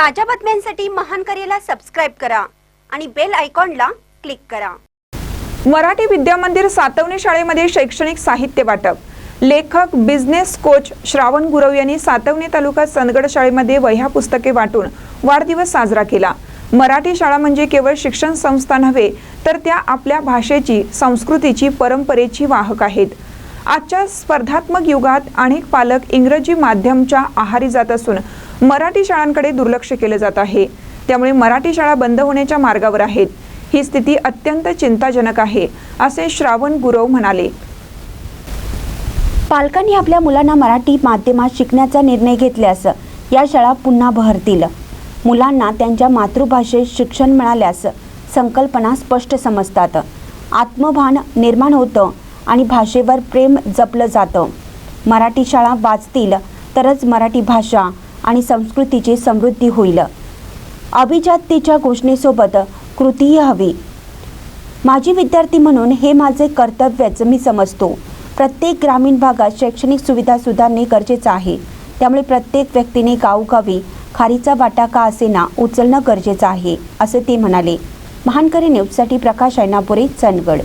ताज्या बातम्यांसाठी महान करेला सबस्क्राईब करा आणि बेल आयकॉनला क्लिक करा. मराठी विद्यामंदिर सातवणे शाळेमध्ये शैक्षणिक साहित्य वाटप. लेखक बिझनेस कोच श्रावण गुरव यांनी सातवणे तालुका सनगड शाळेमध्ये वह्या पुस्तके वाटून वाढदिवस साजरा केला. मराठी शाळा म्हणजे केवळ शिक्षण संस्था नव्हे तर त्या आपल्या भाषेची संस्कृतीची परंपरेची वाहक आहेत. आजच्या स्पर्धात्मक युगात अनेक पालक इंग्रजी माध्यमच्या आहारी जात असून मराठी शाळांकडे दुर्लक्ष केले जात आहे. त्यामुळे मराठी शाळा बंद होण्याच्या मार्गावर आहेत. ही स्थिती अत्यंत चिंताजनक आहे असे श्रावण गुरव म्हणाले. पालकांनी आपल्या मुलांना मराठी माध्यमात शिकण्याचा निर्णय घेतल्यास या शाळा पुन्हा बहरतील मुलांना त्यांच्या मातृभाषेत शिक्षण मिळाल्यास संकल्पना स्पष्ट समजतात. आत्मभान निर्माण होतं आणि भाषेवर प्रेम जपलं जातं. मराठी शाळा वाचतील तरच मराठी भाषा आणि संस्कृतीची समृद्धी होईल. अभिजातीच्या घोषणेसोबत कृतीही हवी. माजी विद्यार्थी म्हणून हे माझे कर्तव्यच मी समजतो. प्रत्येक ग्रामीण भागात शैक्षणिक सुविधा सुधारणे गरजेचं आहे. त्यामुळे प्रत्येक व्यक्तीने गावोगावी खारीचा वाटा का असेना उचलणं गरजेचं आहे असं ते म्हणाले. महानकरी न्यूजसाठी प्रकाश ऐनापुरे चंदगड.